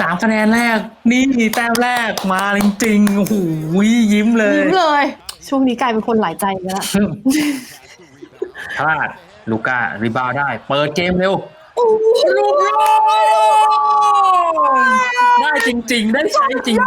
สามคะแนนแรก นี่แต้มแรกมาจริงๆโอ้โหยิ้มเลย ยิ้มเลย ช่วงนี้กลายเป็นคนหลายใจไปแล้ว พลาดลูก้ารีบาวด์ได้ เปิดเกมเร็วลูกโลได้จริง ๆ ได้ใช้จริง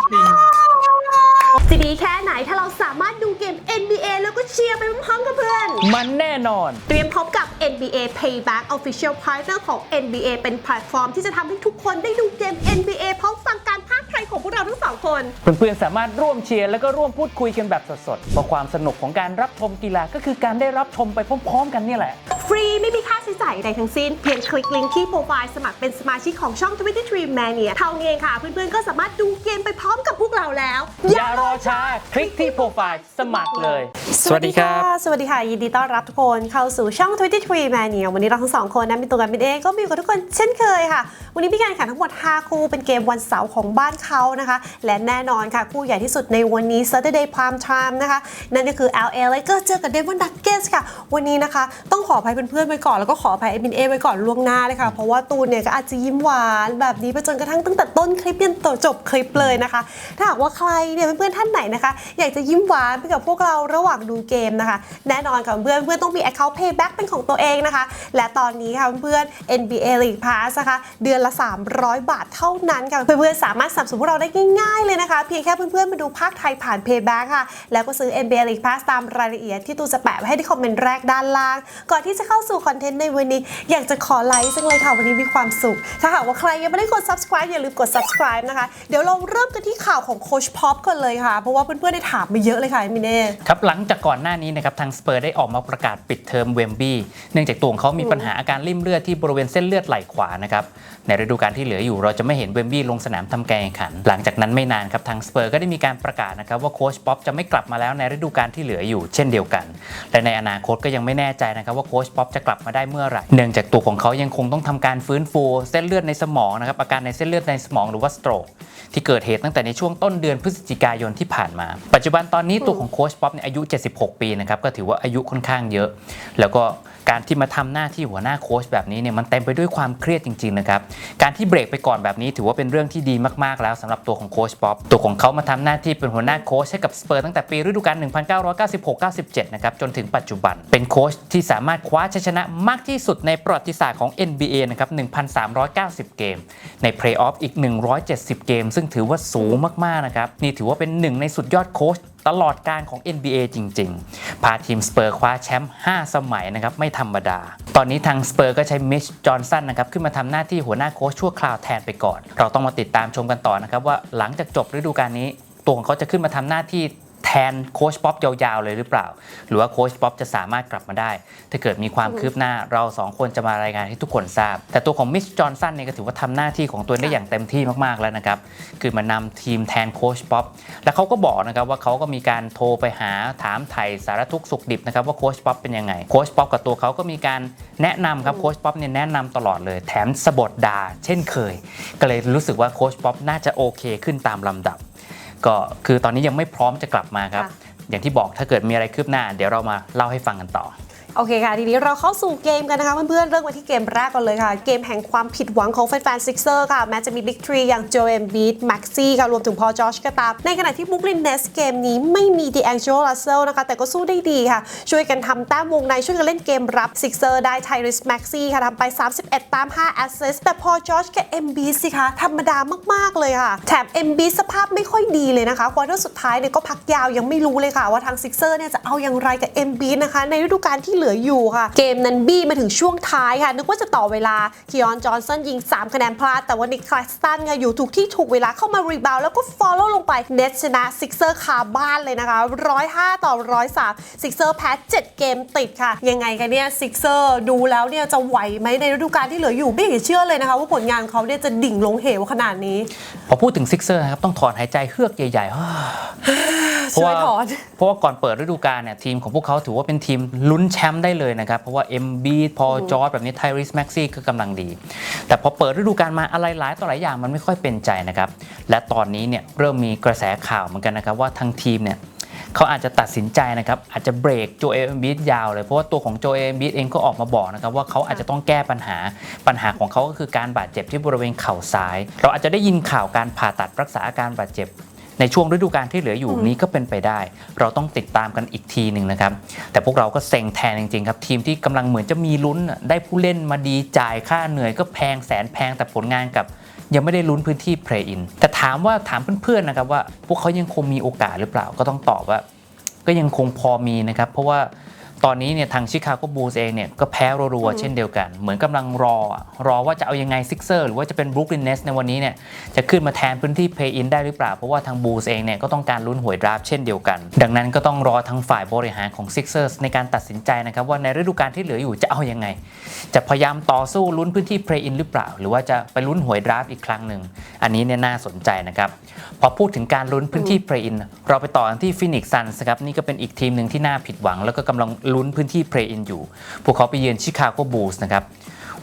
จะดีแค่ไหนถ้าเราสามารถดูเกม NBA แล้วก็เชียร์ไปพร้อมๆกับเพื่อน มันแน่นอน เตรียมพบกับ NBA Payback Official Partner ของ NBA เป็นแพลตฟอร์มที่จะทำให้ทุกคนได้ดูเกม NBA พร้อมฟังการพากย์ไทยของพวกเราทั้งสองคน เพื่อนๆสามารถร่วมเชียร์แล้วก็ร่วมพูดคุยกันแบบสดๆเพราะความสนุกของการรับชมกีฬาก็คือการได้รับชมไปพร้อม ๆ กันเนี่ยแหละ ฟรีไม่มีค่าใช้จ่ายใดทั้งสิ้น เพียงคลิกลิงก์ที่โปรไฟล์สมัครเป็นสมาชิกของช่อง 23 Mania เท่านี้เองค่ะ เพื่อนๆ ก็สามารถดูเกมไปพร้อมกับพวกเราแล้ว อย่ารอช้า คลิกที่โปรไฟล์สมัครเลย สวัสดีครับ สวัสดีค่ะ ยินดีต้อนรับทุกคนเข้าสู่ช่อง 23 Mania วันนี้เราทั้งสองคนนะมีตัวกันเป็นเองก็มีอยู่กับทุกคนเช่นเคยค่ะ วันนี้พี่การแข่งทั้งหมด 5 คู่เป็นเกมวันเสาร์ของบ้านเขานะคะ และแน่นอนค่ะคู่ใหญ่ที่สุดในวันนี้ Saturday Prime Time นะคะนั่นก็คือ LA Lakers เจอกับ Denver Nuggets ค่ะ วันนี้นะคะ ต้องขออภัยเพื่อนๆไว้ก่อนแล้วก็ขออภัย NBA ไว้ก่อนล่วงหน้าเลยค่ะ เพราะว่าตูนเนี่ยก็อาจจะยิ้มหวานแบบนี้ไปจนกระทั่งตั้งแต่ต้นคลิปยันจบคลิปเลยนะคะ ถ้าหากว่าใครเนี่ยเพื่อนๆท่านไหนนะคะ อยากจะยิ้มหวานไปกับพวกเราระหว่างดูเกมนะคะ แน่นอนค่ะเพื่อนเพื่อนๆต้องมี account payback เป็นของตัวเองนะคะ และตอนนี้ค่ะเพื่อนๆ NBA League Pass นะคะเดือนละ 300 บาทเท่านั้นค่ะเพื่อนๆสามารถสนับสนุนพวกเราได้ง่ายๆเลยนะคะ เพียงแค่เพื่อนๆมาดูภาคไทยผ่าน payback ค่ะแล้วก็ซื้อ NBA League Pass ตามรายละเอียดที่ตูจะแปะไว้ให้ที่คอมเมนต์แรกด้านล่าง ก่อนที่จะเข้าสู่คอนเทนต์ในวันนี้ อยากจะขอไลค์จังเลยค่ะ วันนี้มีความสุข ถ้าหากว่าใครยังไม่ได้กด subscribe อย่าลืมกด subscribe นะคะ เดี๋ยวเราเริ่มกันที่ข่าวของโคชพ็อปก่อนเลยค่ะ เพราะว่าเพื่อนๆได้ถามมาเยอะเลยค่ะมิเน่ครับหลังจากก่อนหน้านี้นะครับทางสเปอร์ได้ออกมาประกาศปิดเทอมเวมบี้เนื่องจากตัวของเขามีปัญหาอาการริ่มเลือดที่บริเวณเส้นเลือดไหล่ขวานะครับในฤดูกาลที่เหลืออยู่เราจะไม่เห็นเวมบี้ลงสนามทำการแข่งขัน หลังจากนั้นไม่นานครับทางสเปอร์ก็ได้มีการประกาศนะครับว่าโค้ชป๊อปจะไม่กลับมาแล้วในฤดูกาลที่เหลืออยู่ เช่นเดียวกัน และในอนาคตก็ยังไม่แน่ใจนะครับว่าโค้ชป๊อปจะกลับมาได้เมื่อไหร่ เนื่องจากตัวของเขายังคงต้องทำการฟื้นฟูเส้นเลือดในสมองนะครับอาการในเส้นเลือดในสมองหรือว่าสโตรกที่เกิดเหตุตั้งแต่ในช่วงต้นเดือนพฤศจิกายนที่ผ่านมา ปัจจุบันตอนนี้ตัวของโค้ชป๊อปเนี่ยอายุ 76 ปีนะครับก็ถือว่าอายุค่อนข้างเยอะ แล้วก็การที่มาทำหน้าที่หัวหน้าโค้ชแบบนี้เนี่ยมันเต็มไปด้วยความเครียดจริงๆนะครับการที่เบรกไปก่อนแบบนี้ถือว่าเป็นเรื่องที่ดีมากๆแล้วสำหรับตัวของโค้ชป๊อปตัวของเขามาทำหน้าที่เป็นหัวหน้าโค้ชให้กับสเปอร์ตั้งแต่ปีฤดูกาล1996-97นะครับจนถึงปัจจุบันเป็นโค้ชที่สามารถคว้าชัยชนะมากที่สุดในประวัติศาสตร์ของ NBA นะครับ 1,390 เกม ในเพลย์ออฟอีก 170 เกม ซึ่งถือว่าสูงมาก ๆ นะครับ นี่ถือว่าเป็นหนึ่งในสุดยอดโค้ชตลอดการของ NBA จริง ๆ พาทีมสเปอร์คว้าแชมป์ 5 สมัยนะครับ ไม่ธรรมดา ตอนนี้ทางสเปอร์ก็ใช้มิช จอห์นสันนะครับ ขึ้นมาทำหน้าที่หัวหน้าโค้ชชั่วคราวแทนไปก่อน เราต้องมาติดตามชมกันต่อนะครับว่าหลังจากจบฤดูกาลนี้ตัวของเขาจะขึ้นมาทำหน้าที่ นโค้ชป๊อปยาวๆเลยหรือเปล่า หรือว่าโค้ชป๊อปจะสามารถกลับมาได้ ถ้าเกิดมีความคืบหน้าเราสองคนจะมารายงานให้ทุกคนทราบ แต่ตัวของมิชจอห์นสันเนี่ยก็ถือว่าทำหน้าที่ของตัวเองได้อย่างเต็มที่มากๆแล้วนะครับ คือมานำทีมแทนโค้ชป๊อปและเขาก็บอกนะครับว่าเขาก็มีการโทรไปหาถามไถ่สารทุกข์สุขดิบนะครับว่าโค้ชป๊อปเป็นยังไงโค้ชป๊อปกับตัวเขาก็มีการแนะนำครับโค้ชป๊อปเนี่ยแนะนำตลอดเลย แถมสะบดดาเช่นเคย ก็เลยรู้สึกว่าโค้ชป๊อปน่าจะโอเคขึ้นตามลำดับ ก็คือตอนนี้ยังไม่พร้อมจะกลับมาครับค่ะอย่างที่บอกถ้าเกิดมีอะไรคืบหน้า เดี๋ยวเรามาเล่าให้ฟังกันต่อ โอเคค่ะ ทีนี้เราเข้าสู่เกมกันนะคะเพื่อนๆเริ่มกันที่เกมแรกก่อนเลยค่ะ เกมแห่งความผิดหวังของแฟนๆซิกเซอร์ค่ะ แม้จะมีบิ๊กทรีอย่างโจเอมบีดแม็กซี่ค่ะ รวมถึงพอจอชก็ตาม ในขณะที่บุกลินเนสเกมนี้ไม่มีดีแองเจล r ัสเซลนะคะ แต่ก็สู้ได้ดีค่ะ ช่วยกันทำแต้มวงใน ช่วยกันเล่นเกมรับซิกเซอร์ได้ไทริสแม็กซี่ค่ะทำไป 31 ตาม 5 แอสเซสแต่พอจอชกับเอ็มบีสิคะธรรมดามากๆเลยค่ะแถมเอ็มบีสภาพไม่ค่อยดีเลยนะคะควอเตอร์สุดท้ายเนี่ยก็พักยาวยังไม่รู้เลยค่ะว่าทางซิกเซอร์เนี่ยจะเอาอย่างไรกับเอ็มบีนะคะในฤดูกาลที่เหลืออยู่ค่ะ เกมนั้นบี้มาถึงช่วงท้ายค่ะ นึกว่าจะต่อเวลาคิออนจอห์นสันยิง 3 คะแนนพลาด แต่ว่านิกคลาสตันค่ะอยู่ถูกที่ถูกเวลาเข้ามารีบาวแล้วก็ฟอลโล่ลงไปเนตชนะซิกเซอร์คาบ้านเลยนะคะ105 ต่อ 103ซิกเซอร์แพ้7 เกมติดค่ะ ยังไงกันเนี่ยซิกเซอร์ดูแล้วเนี่ยจะไหวไหมในฤดูกาลที่เหลืออยู่ไม่อยากจะเชื่อเลยนะคะว่าผลงานของเขาเนี่ยจะดิ่งลงเหวขนาดนี้ พอพูดถึงซิกเซอร์นะครับต้องถอนหายใจเฮือกใหญ่ๆเพราะช่วว่ายถอนเพราะว่าก่อนเปิดฤดูกาลเนี่ยทีมของพวกเขาถือว่าเป็นทีมลุ้นแชมป์ได้เลยนะครับ เพราะว่า MB พอจอร์ดแบบนี้ไทริสแม็กซี่ก็กำลังดี แต่พอเปิดฤดูกาลมาอะไรหลายต่อหลายอย่างมันไม่ค่อยเป็นใจนะครับ และตอนนี้เนี่ยเริ่มมีกระแสข่าวเหมือนกันนะครับ ว่าทางทีมเนี่ยเขาอาจจะตัดสินใจนะครับ อาจจะเบรกโจเอลบีดยาวเลย เพราะว่าตัวของโจเอลบีดเองก็ออกมาบอกนะครับ ว่าเขาอาจจะต้องแก้ปัญหาปัญหาของเขาก็คือการบาดเจ็บที่บริเวณเข่าซ้าย เราอาจจะได้ยินข่าวการผ่าตัดรักษาอาการบาดเจ็บ ในช่วงฤดูกาลที่เหลืออยู่นี้ก็เป็นไปได้ เราต้องติดตามกันอีกทีหนึ่งนะครับ แต่พวกเราก็เซ็งแทนจริงๆครับ ทีมที่กำลังเหมือนจะมีลุ้นน่ะได้ผู้เล่นมาดีจ่ายค่าเหนื่อยก็แพงแสนแพงแต่ผลงานกับยังไม่ได้ลุ้นพื้นที่เพลย์อินแต่ถามว่าถามเพื่อนๆนะครับว่าพวกเขายังคงมีโอกาสหรือเปล่าก็ต้องตอบว่า ก็ยังคงพอมีนะครับ เพราะว่า ตอนนี้เนี่ยทางชิคาโกบูลส์เองเนี่ยก็แพ้รัวๆเช่นเดียวกัน เหมือนกำลังรออะรอว่าจะเอายังไงซิกเซอร์หรือว่าจะเป็นบรูคลินเนสในวันนี้เนี่ยจะขึ้นมาแทนพื้นที่เพย์อินได้หรือเปล่า เพราะว่าทางบูลส์เองเนี่ยก็ต้องการลุ้นหวยดราฟต์เช่นเดียวกัน ดังนั้นก็ต้องรอทางฝ่ายบริหารของซิกเซอร์ในการตัดสินใจนะครับว่าในฤดูกาลที่เหลืออยู่จะเอายังไง จะพยายามต่อสู้ลุ้นพื้นที่เพลย์อินหรือเปล่า หรือว่าจะไปลุ้นหวยดราฟต์อีกครั้งหนึ่งอันนี้เนี่ยน่าสนใจนะครับพอพูดถึงการลุ้นพื้นที่เพลย์อินเราไปต่อกันที่ฟินิกซ์ซันส์ครับนี่ก็เป็นอีกทีมหนึ่งที่น่าผิดหวังแล้วก็กำลังลุ้ลุ้นพื้นที่เพลย์อินอยู่ พวกเขาไปเยือนชิคาโกบูลส์นะครับ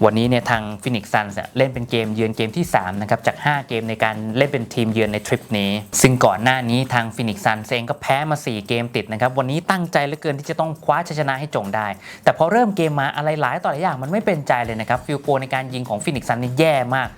วันนี้เนี่ยทางฟินิกซ์ซันส์เล่นเป็นเกมเยือนเกมที่3นะครับจาก 5 เกมในการเล่นเป็นทีมเยือนในทริปนี้ ซึ่งก่อนหน้านี้ทางฟินิกซ์ซันส์เองก็แพ้มา 4 เกมติดนะครับวันนี้ตั้งใจเหลือเกินที่จะต้องคว้าชัยชนะให้จงได้ แต่พอเริ่มเกมมาอะไรหลายต่อหลายอย่างมันไม่เป็นใจเลยนะครับฟิลโกในการยิงของฟินิกซ์ซันนี่แย่มาก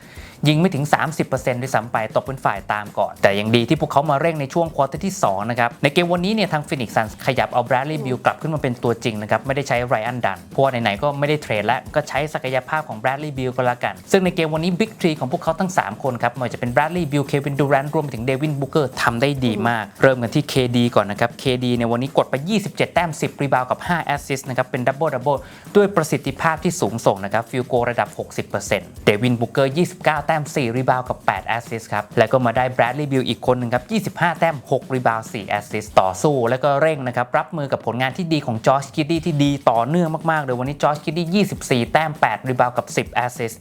ยิงไม่ถึง 30%ด้วยซ้ำไปตกเป็นฝ่ายตามก่อน แต่ยังดีที่พวกเขามาเร่งในช่วงควอเตอร์ที่2นะครับในเกมวันนี้เนี่ยทางฟินิกซ์ซันขยับเอาแบรดลีย์บิลกลับขึ้นมาเป็นตัวจริงนะครับไม่ได้ใช้ไรอันดันเพราะว่าไหนๆก็ไม่ได้เทรดแล้วก็ใช้ศักยภาพของแบรดลีย์บิลก็แล้วกัน ซึ่งในเกมวันนี้บิ๊กทรีของพวกเขาทั้ง 3 คนครับไม่ว่าจะเป็นแบรดลีย์บิลเควินดูแรนรวมไปถึงเดวินบุกเกอร์ทำได้ดีมาก เริ่มกันที่ KD ก่อนนะครับ KD ในวันนี้กดไป 27 แต้ม 10 รีบาวกับ 5 แอสซิสต์นะครับเป็นดับเบิลดับเบิลด้วยประสิทธิภาพที่สูงส่งนะครับฟิลโกระดับ 60%เดวินบุกเกอร์ 29แต้ม 4 รีบาวกับ 8 แอสซิสครับ แล้วก็มาได้แบรดลีย์บิลอีกคนหนึ่งครับ 25 แต้ม 6 รีบาว 4 แอสซิสต่อสู้ แล้วก็เร่งนะครับ รับมือกับผลงานที่ดีของจอร์จคิดดี้ที่ดีต่อเนื่องมากๆเลยวันนี้จอร์จคิดดี้24 แต้ม 8 รีบาวกับ 10 แอสซิส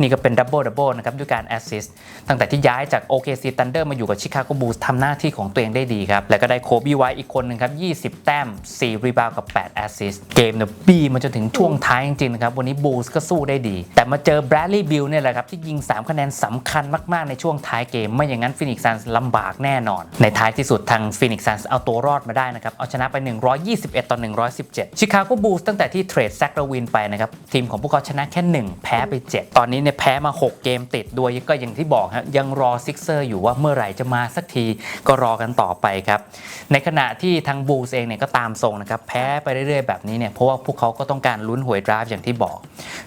นี่ก็เป็นดับเบิลดับเบิลนะครับด้วยการแอสซิสตั้งแต่ที่ย้ายจาก OKC Thunder มาอยู่กับชิคาโกบูลส์ทำหน้าที่ของตัวเองได้ดีครับแล้วก็ได้โคบีไวอีกคนหนึ่งครับ 20 แต้ม 4 รีบาวกับ 8 แอสซิสเกมเนี่ยบีมาจนถึงช่วงท้ายจริงๆนะครับวันนี้บูลส์ก็สู้ได้ดี แต่มาเจอแบรดลีย์บิลเนี่ยแหละครับที่ยิง 3คะแนนสำคัญมาก ๆ ในช่วงท้ายเกม ไม่อย่างนั้นฟินิกซ์ซันส์ลำบากแน่นอน ในท้ายที่สุดทางฟินิกซ์ซันส์เอาตัวรอดมาได้นะครับ เอาชนะไป 121 ต่อ 117 ชิคาโกบูลส์ตั้งแต่ที่เทรดแซกลาวินไปนะครับ ทีมของพวกเขาชนะแค่ 1 แพ้ไป 7 ตอนนี้เนี่ยแพ้มา 6 เกมติดด้วยก็อย่างที่บอกฮะยังรอซิกเซอร์อยู่ว่าเมื่อไหร่จะมาสักทีก็รอกันต่อไปครับในขณะที่ทางบูลส์เองเนี่ยก็ตามทรงนะครับแพ้ไปเรื่อยๆแบบนี้เนี่ยเพราะว่าพวกเขาก็ต้องการลุ้นหวยดราฟอย่างที่บอก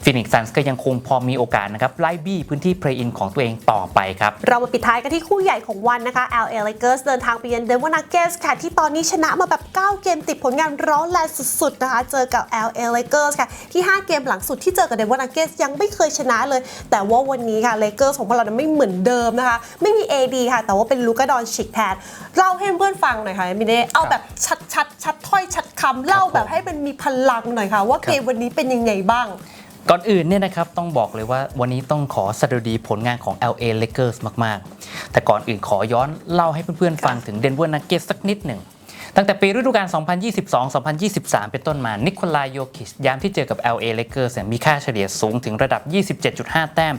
ฟินิกซ์ซันส์ก็ยังคงพอมีโอกาสนะครับไล่บี้พื้นที่เพลย์อินของตัวเองต่อไปครับ เรามาปิดท้ายกันที่คู่ใหญ่ของวันนะคะ LA Lakers เดินทางไปเยือน Denver Nuggets ค่ะ ที่ตอนนี้ชนะมาแบบ 9 เกมติดผลงานร้อนแรงสุดๆนะคะ เจอกับ LA Lakers ค่ะ ที่ 5 เกมหลังสุดที่เจอกับ Denver Nuggets ยังไม่เคยชนะเลย แต่ว่าวันนี้ค่ะ Lakers ของพวกเราไม่เหมือนเดิมนะคะ ไม่มี AD ค่ะ แต่ว่าเป็นลูกาดอนชิกแทนเล่าให้เพื่อนฟังหน่อยค่ะมิเน่เอาแบบชัดชัดชัดถ้อยชัดคำเล่าแบบให้มันมีพลังหน่อยค่ะ ว่าเกมวันนี้เป็นยังไงบ้าง ก่อนอื่นเนี่ยนะครับต้องบอกเลยว่าวันนี้ต้องขอสดุดีผลงานของ LA Lakers มาก ๆ แต่ก่อนอื่นขอย้อนเล่าให้เพื่อน ๆ ฟังถึง Denver Nuggets สักนิดหนึ่ง ตั้งแต่ปีฤดูกาล 2022-2023 เป็นต้นมา นิโคลายโยคิชยามที่เจอกับ LA Lakers เนี่ยมีค่าเฉลี่ยสูงถึงระดับ 27.5 แต้ม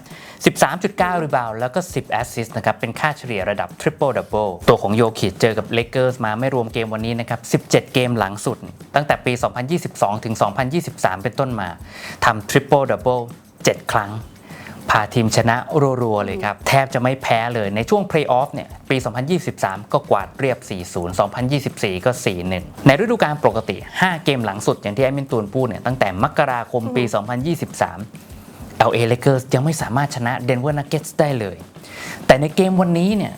13.9 รีบาวแล้วก็ 10 แอสซิสต์นะครับ เป็นค่าเฉลี่ยระดับ Triple Double ตัวของโยคิชเจอกับ Lakers มาไม่รวมเกมวันนี้นะครับ 17 เกมหลังสุด ตั้งแต่ปี 2022ถึง2023 เป็นต้นมาทำ Triple Double 7 ครั้ง พาทีมชนะรัวๆเลยครับ แทบจะไม่แพ้เลยในช่วงเพลย์ออฟเนี่ยปี 2023 ก็กวาดเรียบ 4-0 2024 ก็ 4-1 ในฤดูกาลปกติ 5 เกมหลังสุดอย่างที่แอดมินตูนพูดเนี่ยตั้งแต่มกราคมปี 2023 LA Lakers ยังไม่สามารถชนะ Denver Nuggets ได้เลย แต่ในเกมวันนี้เนี่ย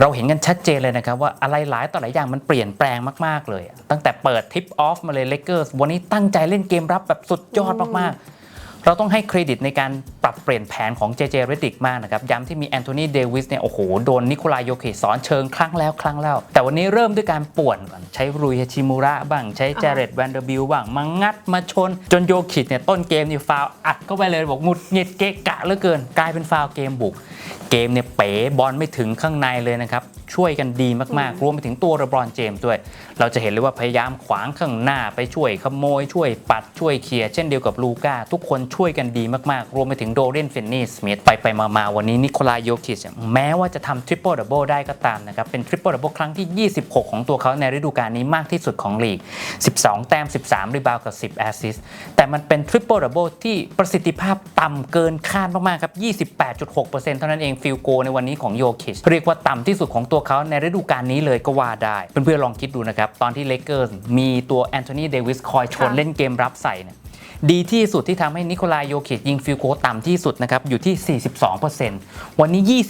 เราเห็นกันชัดเจนเลยนะครับว่าอะไรหลายต่อหลายอย่างมันเปลี่ยนแปลงมาก ๆ เลย ตั้งแต่เปิดทิปออฟมาเลยเลเกอร์สวันนี้ตั้งใจเล่นเกมรับแบบสุดยอดมาก ๆ เราต้องให้เครดิตในการปรับเปลี่ยนแผนของเจเจเรดิกมากนะครับย้ำที่มีแอนโทนีเดวิสเนี่ยโอ้โหโดนนิโคลายโยคิสอนเชิงครั้งแล้วครั้งแล้วแต่วันนี้เริ่มด้วยการป่วนก่อน ใช้รุยฮาชิมูระบ้าง ใช้เจเรตแวนเดอร์บิลบ้างมางัดมาชน จนโยคิเนี่ยต้นเกมนี่ฟาวล์อัดเข้าไปเลยบอกหงุดหงิดเกะกะเหลือเกิน กลายเป็นฟาวล์เกมบุก เกมเนี่ยเป๋บอลไม่ถึงข้างในเลยนะครับช่วยกันดีมากๆ รวมไปถึงตัวระบรอนเจมส์ด้วย เราจะเห็นเลยว่าพยายามขวางข้างหน้าไปช่วยขโมย ช่วยปัดช่วยเคลียร์เช่นเดียวกับลูก้าทุกคนช่วยกันดีมากๆ รวมไปถึงโดเรนฟินนี่สมิธไปไปมามาวันนี้นิโคลายโยคิชแม้ว่าจะทำทริปเปิลดับเบิลได้ก็ตามนะครับเป็นทริปเปิลดับเบิลครั้งที่ 26 ของตัวเขาในฤดูกาลนี้มากที่สุดของลีก 12 แต้ม 13 รีบาวกับ 10 แอสซิสต์แต่มันเป็นทริปเปิลดับเบิลที่ประสิทธิภาพต่ำเกินคาดมากๆครับ 28.6%เท่านั้นเองฟิลโกในวันนี้ของโยคิชเรียกว่าต่ำที่สุดของตัวเขาในฤดูกาลนี้เลยก็ว่าได้ เพื่อนๆลองคิดดูนะครับ ตอนที่เลเกอร์มีตัวแอนโทนีเดวิสคอยชวนค่ะเล่นเกมรับใส่เนี่ยดีที่สุดที่ทำให้นิโคลายโยคิชยิงฟิลโกลต่ำที่สุดนะครับ อยู่ที่ 42%วันนี้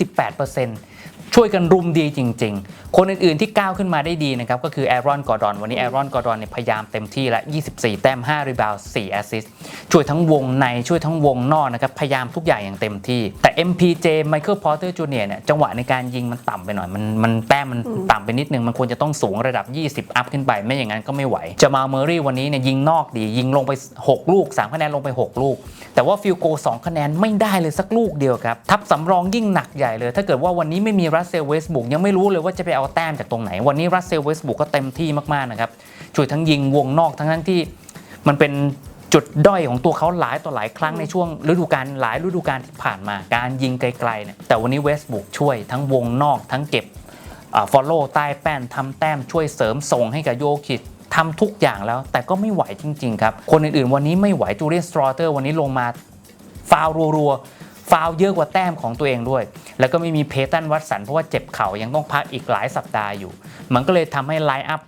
28% ช่วยกันรุมดีจริง ๆ คนอื่นๆที่ก้าวขึ้นมาได้ดีนะครับก็คือแอรอนกอร์ดอนวันนี้แอรอนกอร์ดอนเนี่ยพยายามเต็มที่ละ 24 แต้ม 5 รีบาวด์4แอสซิสต์ช่วยทั้งวงในช่วยทั้งวงนอกนะครับพยายามทุกอย่างอย่างเต็มที่ แต่ MPJ Michael Porter Jr. เนี่ยจังหวะในการยิงมันต่ำไปหน่อยมันมันแต้มมันต่ำไปนิดนึงมันควรจะต้องสูงระดับ 20 อัพขึ้นไปไม่อย่างนั้นก็ไม่ไหวจะมาเมอรี่วันนี้เนี่ยยิงนอกดี ยิงลงไป 6 ลูก 3 คะแนนลงไป 6 ลูก แต่ว่าฟิลโก2คะแนนไม่ได้เลยสักลูกเดียวครับทับสำรองยิ่งหนักใหญ่เลย ถ้าเกิดว่าวันนี้ไม่มีรัสเซลเวสบุกยังไม่รู้เลยว่าจะไปเอาแต้มจากตรงไหน วันนี้รัสเซลเวสบุกก็เต็มที่มากๆนะครับช่วยทั้งยิงวงนอกทั้งทั้งที่มันเป็นจุดด้อยของตัวเขาหลายต่อหลายครั้งในช่วงฤดูกาลหลายฤดูกาลที่ผ่านมา การยิงไกลๆเนี่ยแต่วันนี้เวสบุกช่วยทั้งวงนอกทั้งเก็บฟอลโล่ใต้แป้นทำแต้มช่วยเสริมส่งให้กับโยคิดทำทุกอย่างแล้ว แต่ก็ไม่ไหวจริง ๆ ครับ คนอื่นๆ วันนี้ไม่ไหวจูเลียนสตรอเตอร์วันนี้ลงมาฟาวล์รัวๆ ฟาวเยอะกว่าแต้มของตัวเองด้วย แล้วก็ไม่มีเพตันวัตสันเพราะว่าเจ็บเข่ายังต้องพักอีกหลายสัปดาห์อยู่ มันก็เลยทำให้ไลน์อัพ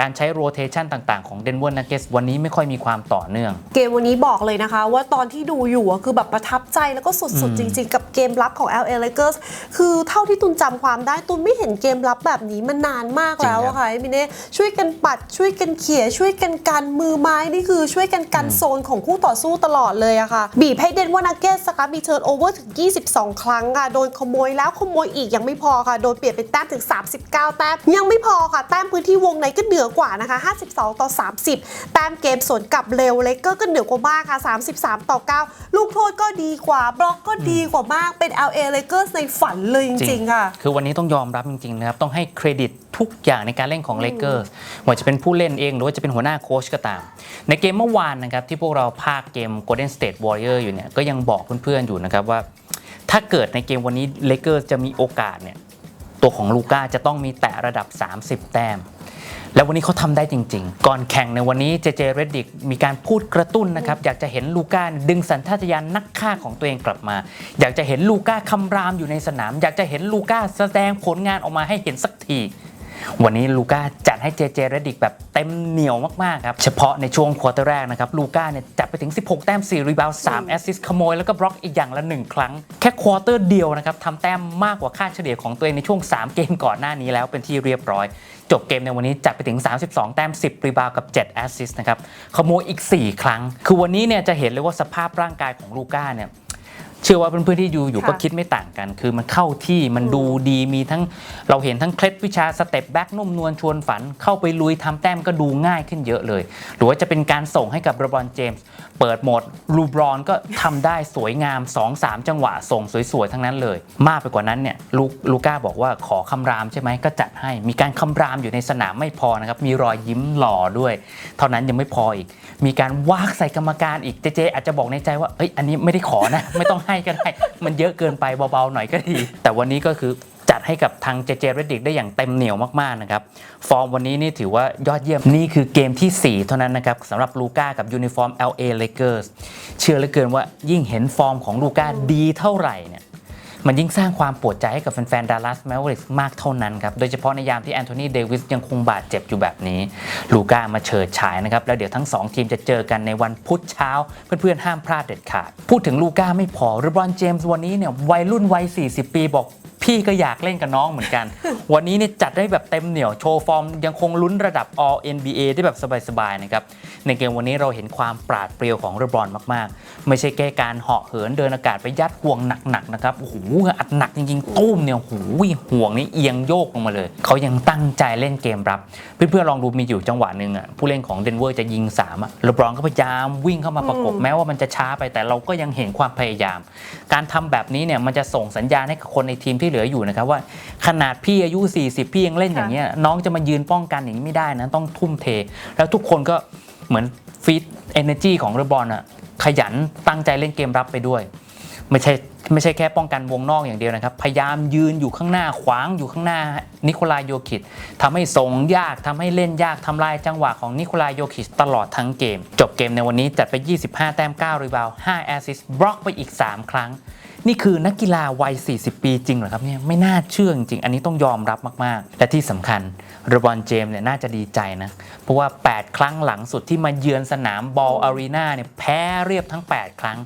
การใช้โรเทชันต่างๆของเดนเวอร์นักเกสวันนี้ไม่ค่อยมีความต่อเนื่อง เกมวันนี้บอกเลยนะคะ ว่าตอนที่ดูอยู่อะคือแบบประทับใจแล้วก็สุดๆ จริงๆ กับเกมรับของ LA Lakers คือเท่าที่ตุนจำความได้ตุนไม่เห็นเกมรับแบบนี้มานานมากแล้วอะค่ะมิเน่ช่วยกันปัดช่วยกันเขี่ยช่วยกันกันมือไม้นี่คือช่วยกันกันโซนของคู่ต่อสู้ตลอดเลยอะค่ะ บีบให้เดนเวอร์นักเกสนะคะมีเทิร์นโอเวอร์ถึง 22 ครั้งค่ะโดนขโมยแล้วขโมยอีกยังไม่พอค่ะโดนเปลี่ยนเป็นแต้มถึง 39 แต้มยังไม่พอค่ะแต้มพื้นที่วงในก็เหนือกว่านะคะ 52 ต่อ 30 แต้มเกมสวนกลับเร็วเลเกอร์ก็เหนือกว่ามากค่ะ 33 ต่อ 9 ลูกโทษก็ดีกว่า บล็อกก็ดีกว่ามากเป็น LA Lakers ในฝันเลยจริงๆค่ะ คือวันนี้ต้องยอมรับจริงๆนะครับ ต้องให้เครดิตทุกอย่างในการเล่นของเลเกอร์สว่าจะเป็นผู้เล่นเองหรือว่าจะเป็นหัวหน้าโค้ชก็ตาม ในเกมเมื่อวานนะครับที่พวกเราพากย์เกม Golden State Warrior อยู่เนี่ยก็ยังบอกเพื่อนๆอยู่นะครับว่า ถ้าเกิดในเกมวันนี้เลเกอร์จะมีโอกาสเนี่ย ตัวของลูก้าจะต้องมีแตะระดับ 30 แต้ม แล้ววันนี้เขาทำได้จริง ๆ ก่อนแข่งในวันนี้เจเจเรดดิกมีการพูดกระตุ้นนะครับ อยากจะเห็นลูก้าดึงสัญชาตญาณนักฆ่าของตัวเองกลับมา อยากจะเห็นลูก้าคำรามอยู่ในสนาม อยากจะเห็นลูก้าแสดงผลงานออกมาให้เห็นสักที วันนี้ลูก้าจัดให้เจเจเรดดิกแบบเต็มเหนียวมาก ๆ ครับ เฉพาะในช่วงควอเตอร์แรกนะครับลูก้าเนี่ยจัดไปถึง 16 แต้ม 4 รีบาวด์3แอสซิสต์ขโมย แล้วก็บล็อกอีกอย่างละ 1 ครั้ง แค่ควอเตอร์เดียวนะครับทำแต้มมากกว่าค่าเฉลี่ยของตัวเองในช่วง 3 เกมก่อนหน้านี้แล้วเป็นที่เรียบร้อย จบเกมในวันนี้จัดไปถึง 32 แต้ม 10 รีบาวด์กับ 7 แอสซิสต์นะครับขโมยอีก 4 ครั้ง คือวันนี้เนี่ยจะเห็นเลยว่าสภาพร่างกายของลูก้าเนี่ย เชื่อว่าเพื่อนๆที่อยู่อยู่ค่ะก็คิดไม่ต่างกัน คือมันเข้าที่มันดูดีมีทั้งเราเห็นทั้งเคล็ดวิชาสเต็ปแบ็กนุ่มนวลชวนฝัน เข้าไปลุยทำแต้มก็ดูง่ายขึ้นเยอะเลย หรือว่าจะเป็นการส่งให้กับเรบรอนเจมส์เปิดโหมดลูบรอนก็ทำได้สวยงาม 2-3 จังหวะส่งสวยๆ ทั้งนั้นเลย มากไปกว่านั้นเนี่ยลูลูก้าบอกว่าขอคำรามใช่ไหมก็จัดให้มีการคำรามอยู่ในสนามไม่พอนะครับมีรอยยิ้มหล่อด้วย เท่านั้นยังไม่พออีก มีการวากใส่กรรมการอีกเจเจอาจจะบอกในใจว่าเอ้ยอันนี้ไม่ได้ขอนะไม่ต้องให้ก็ได้ มันเยอะเกินไปเบาๆหน่อยก็ดี แต่วันนี้ก็คือจัดให้กับทางเจเจเรดดิกได้อย่างเต็มเหนียวมากๆนะครับ ฟอร์มวันนี้นี่ถือว่ายอดเยี่ยม นี่คือเกมทีสี่4 เท่านั้นนะครับสำหรับลูก้ากับยูนิฟอร์ม LA Lakers เชื่อเหลือเกินว่ายิ่งเห็นฟอร์มของลูก้าดีเท่าไหร่เนี่ย มันยิ่งสร้างความปวดใจให้กับแฟนๆดัลลัสแมวริกมากเท่านั้นครับ โดยเฉพาะในยามที่แอนโทนีเดวิสยังคงบาดเจ็บอยู่แบบนี้ ลูก้ามาเฉิดฉายนะครับ แล้วเดี๋ยวทั้ง 2 ทีมจะเจอกันในวันพุธเช้า เพื่อนๆ ห้ามพลาดเด็ดขาด พูดถึงลูก้าไม่พอเรบรอนเจมส์วันนี้เนี่ยวัยรุ่นวัย 40 ปีบอก พี่ก็อยากเล่นกับน้องเหมือนกัน วันนี้เนี่ยจัดได้แบบเต็มเหนียวโชว์ฟอร์ม ยังคงลุ้นระดับ All NBA ได้แบบสบายๆนะครับ ในเกมวันนี้เราเห็นความปราดเปรียวของเรบรอนมากๆ ไม่ใช่แค่การเหาะเหินเดินอากาศไปยัดห่วงหนักๆนะครับโอ้โหอัดหนักจริงๆตุ้มเนี่ยโอ้โหห่วงนี่เอียงโยกลงมาเลย เขายังตั้งใจเล่นเกมรับ เพื่อนๆลองดูมีอยู่จังหวะหนึ่งอะผู้เล่นของเดนเวอร์จะยิง3อะเรบรอนก็พยายามวิ่งเข้ามาประกบแม้ว่ามันจะช้าไปแต่เราก็ยังเห็นความพยายาม การทำแบบนี้เนี่ยมันจะส่งสัญญาณให้กับคนในทีมที่เหลืออยู่นะครับว่าขนาดพี่อายุ 40 พี่ยังเล่นอย่างเงี้ยน้องจะมายืนป้องกันอย่างนี้ไม่ได้นะต้องทุ่มเท แล้วทุกคนก็เหมือนฟีดเอเนจีของเรบอลอะขยันตั้งใจเล่นเกมรับไปด้วย ไม่ใช่ไม่ใช่แค่ป้องกันวงนอกอย่างเดียวนะครับ พยายามยืนอยู่ข้างหน้าขวางอยู่ข้างหน้านิโคลายโยคิดทำให้ส่งยากทำให้เล่นยากทำลายจังหวะของนิโคลายโยคิดตลอดทั้งเกม จบเกมในวันนี้จัดไป 25 แต้ม 9 รีบาวด์5แอสซิสต์บล็อกไปอีก 3 ครั้ง นี่คือนักกีฬาวัย 40 ปีจริงเหรอครับเนี่ยไม่น่าเชื่อจริงๆอันนี้ต้องยอมรับมาก ๆ และที่สำคัญเรบอนเจมส์เนี่ยน่าจะดีใจนะ เพราะว่า 8 ครั้งหลังสุดที่มาเยือนสนามบอลอารีนาเนี่ยแพ้เรียบทั้ง 8 ครั้ง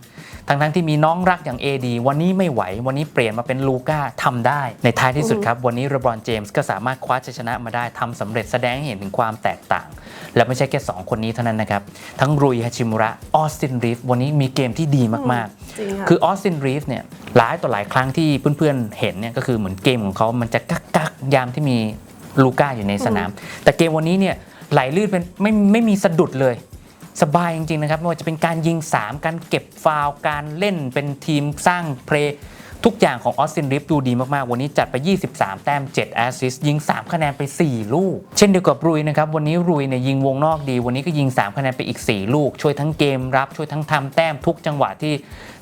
ทั้งๆที่มีน้องรักอย่าง AD วันนี้ไม่ไหว วันนี้เปลี่ยนมาเป็นลูก้าทำได้ ในท้ายที่สุดครับ วันนี้เรบอนเจมส์ก็สามารถคว้าชัยชนะมาได้ทำสำเร็จแสดงให้เห็นถึงความแตกต่าง และไม่ใช่แค่ 2 คนนี้เท่านั้นนะครับ ทั้งรุยฮาชิมุระออสตินรีฟวันนี้มีเกมที่ดีมากๆจริงค่ะคือออสตินรีฟเนี่ยหลายต่อหลายครั้งที่เพื่อนๆเห็นเนี่ยก็คือเหมือนเกมของเขามันจะกักกักๆยามที่มีลูก้าอยู่ในสนาม แต่เกมวันนี้เนี่ยไหลลื่นเป็นไม่ไม่มีสะดุดเลย สบายจริงๆนะครับไม่ว่าจะเป็นการยิง 3 การเก็บฟาวล์การเล่นเป็นทีมสร้างเพลย์ ทุกอย่างของออสตินริฟดูดีมากๆ วันนี้จัดไป 23 แต้ม 7 แอสซิสต์ยิง 3 คะแนนไป 4 ลูก เช่นเดียวกับรุยนะครับ วันนี้รุยเนี่ยยิงวงนอกดี วันนี้ก็ยิง 3 คะแนนไปอีก 4 ลูก ช่วยทั้งเกมรับ ช่วยทั้งทำแต้มทุกจังหวะที่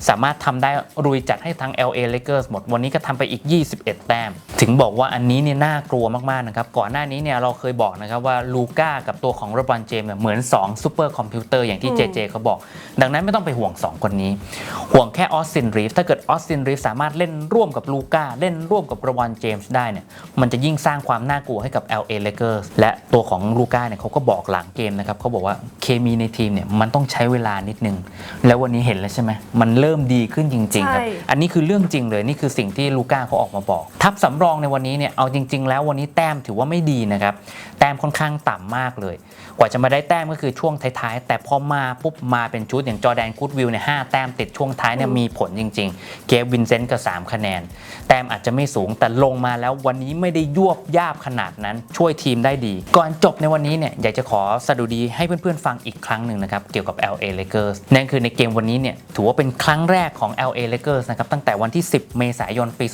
สามารถทำได้รุยจัดให้ทั้ง LA Lakers หมด วันนี้ก็ทำไปอีก 21 แต้ม ถึงบอกว่าอันนี้เนี่ยน่ากลัวมากๆนะครับ ก่อนหน้านี้เนี่ยเราเคยบอกนะครับว่าลูก้ากับตัวของเรบรอนเจมส์เนี่ยเหมือน2ซูเปอร์คอมพิวเตอร์อย่างที่เจเจเขาบอก ดังนั้นไม่ต้องไปห่วง 2 คนนี้ ห่วงแค่ออสตินรีฟถ้าเกิดออสตินรีฟสามารถเล่นร่วมกับลูก้าเล่นร่วมกับเรบรอนเจมส์ได้เนี่ยมันจะยิ่งสร้างความน่ากลัวให้กับ LA Lakers และตัวของลูก้าเนี่ยเขาก็บอกหลังเกมนะครับเขาบอกว่าเคมีในทีมเนี่ยมันต้องใช้เวลานิดนึง แล้ววันนี้เห็นแล้วใช่ไหมมันเริ่มดีขึ้นจริง ๆ ครับใช่อันนี้คือเรื่องจริงเลยนี่คือสิ่งที่ลูก้าเขาออกมาบอก ทัพสำรองในวันนี้เนี่ยเอาจริง ๆ แล้ววันนี้แต้มถือว่าไม่ดีนะครับแต้มค่อนข้างต่ำมากเลย กว่าจะมาได้แต้มก็คือช่วงท้ายๆ แต่พอมาปุ๊บมาเป็นชุดอย่างจอร์แดนกูดวิลเนี่ยห้าแต้มติดช่วงท้ายเนี่ยมีผลจริง ๆ เกฟวินเซนต์ก็3 คะแนน แต้มอาจจะไม่สูงแต่ลงมาแล้ววันนี้ไม่ได้ยวบยาบขนาดนั้นช่วยทีมได้ดี ก่อนจบในวันนี้เนี่ยอยากจะขอสดุดีให้เพื่อนๆฟังอีกครั้งหนึ่งนะครับเกี่ยวกับ LA Lakers นั่นคือในเกมวันนี้เนี่ยถือว่าเป็นครั้งแรกของ LA Lakers นะครับตั้งแต่วันที่ 10 เมษายนปี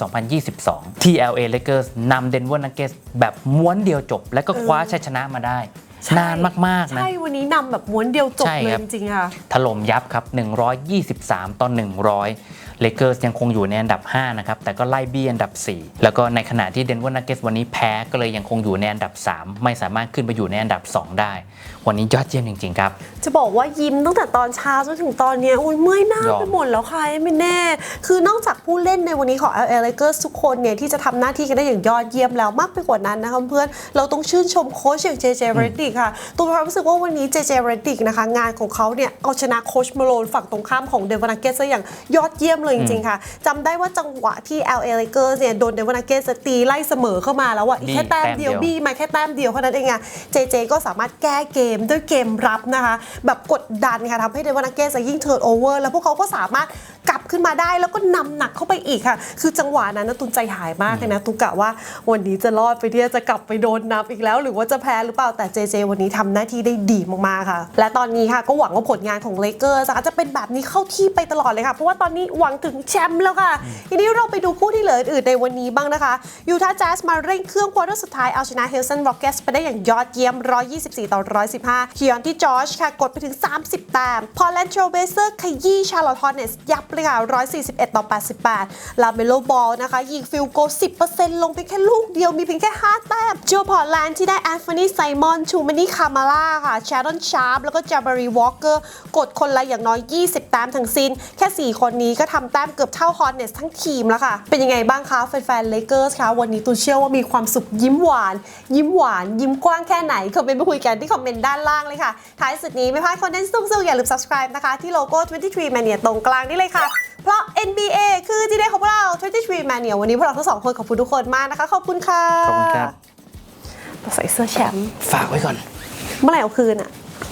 2022 ที่ LA Lakers นำ Denver Nuggets แบบม้วนเดียวจบ และก็คว้าชัยชนะมาได้ใช่นานมาก ๆ นะ ใช่ วันนี้นำแบบม้วนเดียวจบใช่เลยครับจริงๆค่ะถล่มยับครับ 123 ต่อ 100 เลเกอร์สยังคงอยู่ในอันดับ 5 นะครับ แต่ก็ไล่บี้อันดับ 4 แล้วก็ในขณะที่เดนเวอร์นักเก็ตวันนี้แพ้ก็เลยยังคงอยู่ในอันดับ 3 ไม่สามารถขึ้นไปอยู่ในอันดับ 2 ได้ วันนี้ยอดเยี่ยมจริง ๆ ครับ จะบอกว่ายิ้มตั้งแต่ตอนเช้าจนถึงตอนเนี้ยอุ้ยเมื่อยหน้ายอม ไปหมดแล้วค่ะไม่แน่ คือนอกจากผู้เล่นในวันนี้ของ LA Lakers ทุกคนเนี่ยที่จะทำหน้าที่กันได้อย่างยอดเยี่ยมแล้วมากไปกว่านั้นนะคะเพื่อนเราต้องชื่นชมโค้ชอย่าง JJ Redick ค่ะตัวเรารู้สึกว่าวันนี้ JJ Redick นะคะงานของเขาเนี่ยเอาชนะโค้ชมาโลนฝั่งตรงข้ามของ Denver Nuggets ได้อย่างยอดเยี่ยมเลยจริงๆค่ะจำได้ว่าจังหวะที่ LA Lakers เนี่ยโดน Denver Nuggets ตีไล่เสมอเข้ามาแล้วอะอีกแค่แต้มเดียวแต้มเดียวบี้มาแค่แต้มเดียวเท่านั้นเองอะเจเจก็สามารถแก้เกมด้วยเกมรับนะคะ แบบกดดันค่ะทำให้เดวานาเกสยิ่งเทิร์นโอเวอร์แล้วพวกเขาก็สามารถกลับ ขึ้นมาได้ แล้วก็นำหนักเข้าไปอีกค่ะ คือจังหวะนั้นนะตุนใจหายมากเลยนะตุกะว่าวันนี้จะรอดไปที่จะกลับไปโดนนับอีกแล้ว หรือว่าจะแพ้หรือเปล่าแต่เจเจวันนี้ทำหน้าที่ได้ดีมากๆค่ะ และตอนนี้ค่ะก็หวังว่าผลงานของเลเกอร์จะจะเป็นแบบนี้เข้าที่ไปตลอดเลยค่ะ เพราะว่าตอนนี้หวังถึงแชมป์แล้วค่ะ ทีนี้เราไปดูคู่ที่เหลืออื่นในวันนี้บ้างนะคะยูทาห์แจ๊สมาเร่งเครื่องควอเตอร์สุดท้ายเอาชนะเฮลซันร็อกเกสไปได้อย่างยอดเยี่ยม 124 ต่อ 115คิออนที่จอร์จค่ะกดไปถึง 30 แต้มพอแลนโชเบเซอร์ขยี้ชาร์ลอตฮอร์เนสยับเลยค่ะ141 ต่อ 88 ลาเมโลบอลนะคะ ยิงฟิลโก 10%ลงไปแค่ลูกเดียวมีเพียงแค่ 5 แต้มโจพอร์แลนด์ที่ได้แอนโฟนีไซมอน ชูมานีคามาล่าค่ะแชรอนชาร์ปแล้วก็จาบารีวอลเกอร์กดคนละอย่างน้อย 20 แต้มทั้งสิ้น แค่ 4 คนนี้ก็ทำแต้มเกือบเท่าฮอร์เนสทั้งทีมแล้วค่ะ เป็นยังไงบ้างคะแฟนๆเลเกอร์สคะวันนี้ตูเชื่อว่ามีความสุขยิ้มหวาน ยิ้มหวาน ยิ้มกว้างแค่ไหนคอมเมนต์มาคุยกันที่คอมเมนต์ด้านล่างเลยค่ะท้ายสุดนี้ไม่พลาดคอนเทนต์สุกๆอย่าลืม subscribe นะคะที่โลโก้ 23 Mania ตรงกลางนี่เลยค่ะ เพราะ NBA คือที่เดของพวกเรา23 Mania วันนี้พวกเราทั้งสองคนขอบคุณทุกคนมากนะคะ ขอบคุณค่ะขอบคุณครับใส่เสื้อแชมป์ฝากไว้ก่อน เมื่อไหร่เอาคืนอะ